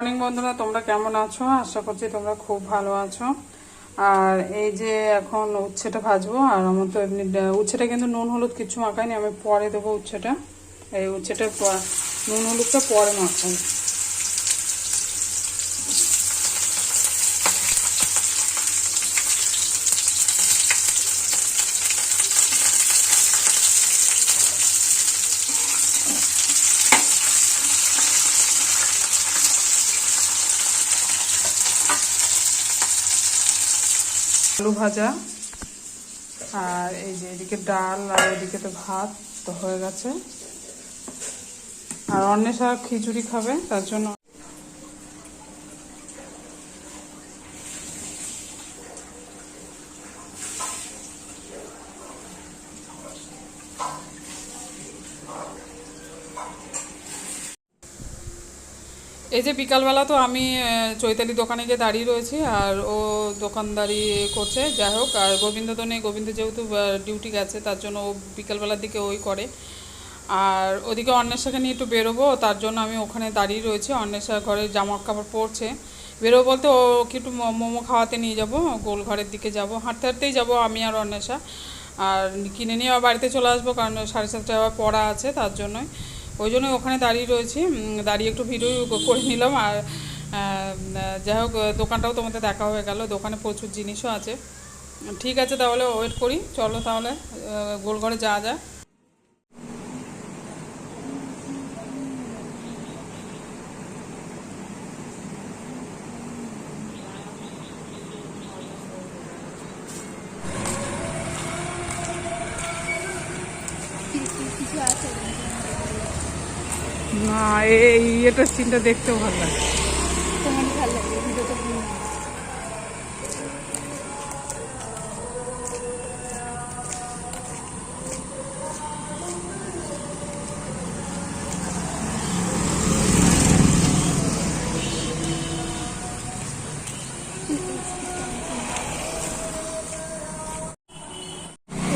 Morning বন্ধুরা, তোমরা কেমন আছো? আশা করছি তোমরা খুব ভালো আছো। আর এই যে এখন উচ্ছেটা ভাজবো, আর আমার তো এমনি, উচ্ছেটা কিন্তু নুন, হলুদ কিছু মাখাইনি, আমি পরে দেবো উচ্ছেটা। এই উচ্ছেটা নুন, হলুদটা পরে মাখাই আলু ভাজা, আর এই যে এদিকে ডাল আর এদিকে তো ভাত, তো হয়ে গেছে। আর অন্বেষা খিচুড়ি খাবে, তার জন্য এই যে বিকালবেলা তো আমি চৈতালি দোকানে গিয়ে দাঁড়িয়ে রয়েছি, আর ও দোকানদারি করছে, যাই হোক, আর গোবিন্দ তো নেই, গোবিন্দ যেহেতু ডিউটি গেছে, তার জন্য ও বিকালবেলার দিকে ওই করে। আর ওদিকে অন্বেষাকে নিয়ে একটু বেরোবো, তার জন্য আমি ওখানে দাঁড়িয়ে রয়েছি, অন্বেষা ঘরে জামা কাপড় পরছে। বেরোবো বলতে ওকে একটু মোমো খাওয়াতে নিয়ে যাব, গোল ঘরের দিকে যাব, হাঁটতে হাঁটতেই যাব আমি আর অন্বেষা। আর কিনে নিয়ে আবার বাড়িতে চলে আসব, কারণ সাড়ে সাতটায় আবার পড়া আছে তার জন্যই। ওই জন্য ওখানে দাঁড়িয়ে রয়েছি। দাঁড়িয়ে একটু ভিডিও করে নিলাম। আর যাই হোক, দোকানটাও তোমাদের দেখা হয়ে গেল। দোকানে প্রচুর জিনিসও আছে। ঠিক আছে, তাহলে ওয়েট করি। চলো তাহলে গোলঘরে যাওয়া যায় না এই এটা সিনটা দেখতেও ভালো লাগে।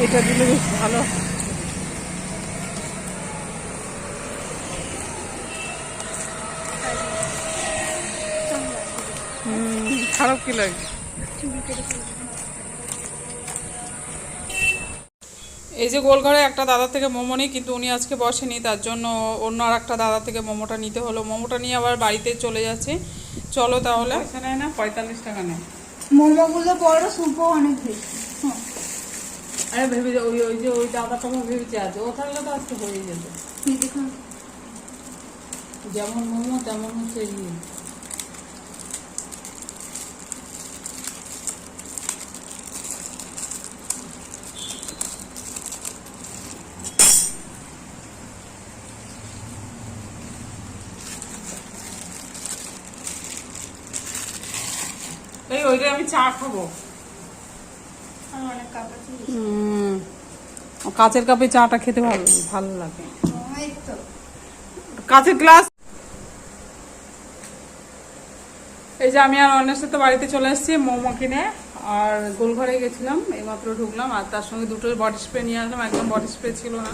এটা দিলে বেশ ভালো। খারাপ কি লাগে? এই যে গোলঘরে একটা দাদা থেকে মোমো নিই কিন্তু উনি আজকে বসেনি তার জন্য অন্য আর একটা দাদা থেকে মোমোটা নিতে হলো। মোমোটা নিয়ে আবার বাড়িতে চলে যাচ্ছে। চলো তাহলে। না পঁয়তাল্লিশ টাকা নেয়। মোমোগুলো বড় সুপও অনেক বেশি। আরে ভেবে যে ওই ওই যে ওই দাদাটা ভেবেছে আছে ও থাকলে তো আজকে হয়ে যেত যেমন মোমো তেমন হচ্ছে ইয়ে এই ওইটা আমি চা খাব। কাচের কাপে চাটা খেতে ভালো ভালো লাগে। কাঁচের গ্লাস। এই যে আমি আর অন্যের সাথে বাড়িতে চলে এসেছি মোমো কিনে আর গোলঘরে গেছিলাম এইমাত্র ঢুকলাম আর তার সঙ্গে দুটো বডি স্প্রে নিয়ে আসলাম একদম বডি স্প্রে ছিল না।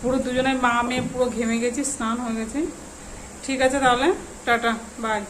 পুরো দুজনে মা মেয়ে পুরো ঘেমে গেছি স্নান হয়ে গেছে। ঠিক আছে তাহলে টাটা বাই